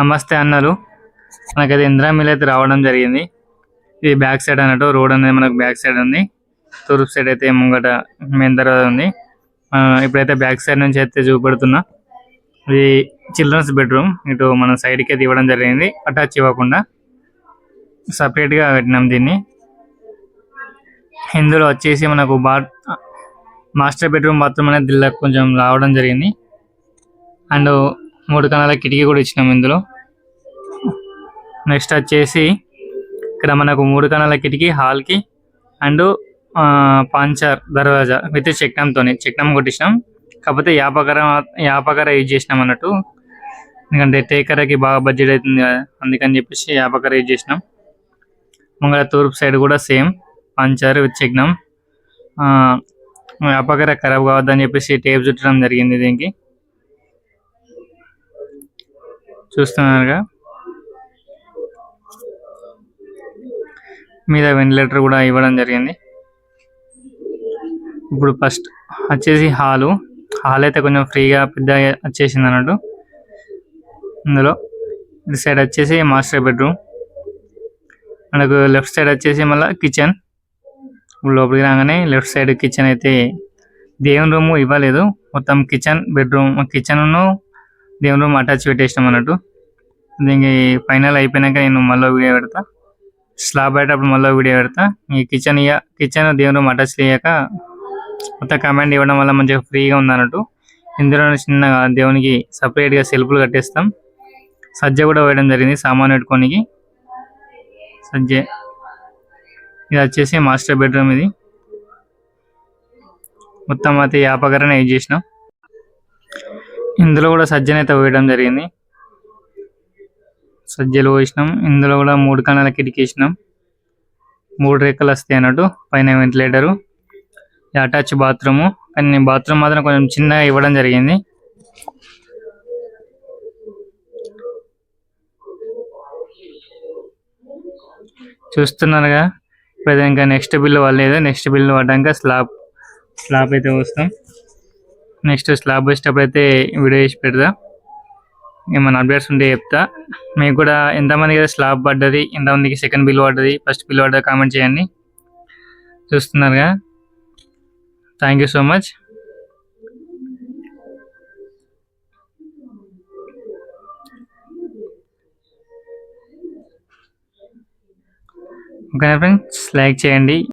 నమస్తే అన్నారు మనకైతే ఇందిరా మిల్ అయితే రావడం జరిగింది. ఇది బ్యాక్ సైడ్ అన్నట్టు రోడ్ అనేది మనకు బ్యాక్ సైడ్ ఉంది. తూర్పు సైడ్ అయితే ముంగట మెయిన్ తర్వాత ఉంది. ఇప్పుడైతే బ్యాక్ సైడ్ నుంచి అయితే చూపెడుతున్నా. ఇది చిల్డ్రన్స్ బెడ్రూమ్. ఇటు మనం సైడ్కి అయితే ఇవ్వడం జరిగింది. అటాచ్ ఇవ్వకుండా సపరేట్గా పెట్టినాం దీన్ని. ఇందులో వచ్చేసి మనకు బా మాస్టర్ బెడ్రూమ్ బాత్రూమ్ అనేది దీనిలో కొంచెం రావడం జరిగింది. అండ్ మూడు కణాల కిటికీ కూడా ఇచ్చినాం ఇందులో. నెక్స్ట్ వచ్చేసి ఇక్కడ మనకు మూడు కణాల కిటికీ హాల్కి అండ్ పాంచర్ దర్వాజా విత్ చెక్నంతో చెక్నం కొట్టించినాం. కాకపోతే యాపకర యాపకర యూజ్ చేసినాం అన్నట్టు. ఎందుకంటే టేకరకి బాగా బడ్జెట్ అవుతుంది కదా అందుకని చెప్పేసి యాపకర యూజ్ చేసినాం. ముంగళ తూర్పు సైడ్ కూడా సేమ్ పంచర్ విత్ చెక్నం. యాపకర ఖరాబ్ కావద్దని చెప్పేసి టేప్ చుట్టడం జరిగింది దీనికి. చూస్తున్నారుగా. మీద వెంటిలేటర్ కూడా ఇవ్వడం జరిగింది. ఇప్పుడు ఫస్ట్ వచ్చేసి హాలు. హాల్ అయితే కొంచెం ఫ్రీగా పెద్ద వచ్చేసింది అన్నట్టు. ఇందులో ఇటు సైడ్ వచ్చేసి మాస్టర్ బెడ్రూమ్ మనకు లెఫ్ట్ సైడ్ వచ్చేసి మళ్ళీ కిచెన్ ఇప్పుడు లోపలికి రాగానే లెఫ్ట్ సైడ్ కిచెన్ అయితే దేవుని రూమ్ ఇవ్వలేదు. మొత్తం కిచెన్ బెడ్రూమ్ కిచెన్ దేవుని రూమ్ అటాచ్ పెట్టేసినాం అన్నట్టు. దీనికి ఫైనల్ అయిపోయినాక నేను మళ్ళీ వీడియో పెడతా. స్లాబ్ అయ్యేటప్పుడు మళ్ళీ వీడియో పెడతా. ఈ కిచెన్ ఇక కిచెన్ దేవుని రూమ్ అటాచ్ చేయక మొత్తం కమాండ్ ఇవ్వడం వల్ల మంచిగా ఫ్రీగా ఉంది అన్నట్టు. ఇందులో చిన్నగా దేవునికి సపరేట్గా సెల్ఫ్లు కట్టేస్తాం. సజ్జ కూడా వేయడం జరిగింది సామాన్ పెట్టుకోనికి. సజ్జ. ఇది వచ్చేసి మాస్టర్ బెడ్రూమ్ ఇది. మొత్తం అయితే యాపకరణ యూజ్ చేసినాం. ఇందులో కూడా సజ్జనైతే వేయడం జరిగింది. సజ్జలు వేసినాం ఇందులో కూడా మూడు కణాల కిటికీ వేసినాం. మూడు రెక్కలు వస్తాయి అన్నట్టు. పైన వెంటిలేటరు అటాచ్ బాత్రూము కానీ బాత్రూమ్ మాత్రం కొంచెం చిన్నగా ఇవ్వడం జరిగింది. చూస్తున్నారుగా. ఇప్పుడు ఇంకా నెక్స్ట్ బిల్లు పడలేదు. నెక్స్ట్ బిల్లు పడ్డాక స్లాబ్ స్లాబ్ అయితే వస్తాం నెక్స్ట్ స్లాబ్ వచ్చేటప్పుడు అయితే వీడియో చేసి పెడతా. ఏమైనా అప్డేట్స్ ఉంటే చెప్తా. మీకు కూడా ఎంతమందికి అయితే స్లాబ్ పడ్డది ఎంతమందికి సెకండ్ బిల్ పడ్డది ఫస్ట్ బిల్ పడ్డది కామెంట్ చేయండి. చూస్తున్నారుగా. థ్యాంక్ యూ సో మచ్ ఓకేనా ఫ్రెండ్స్ లైక్ చేయండి.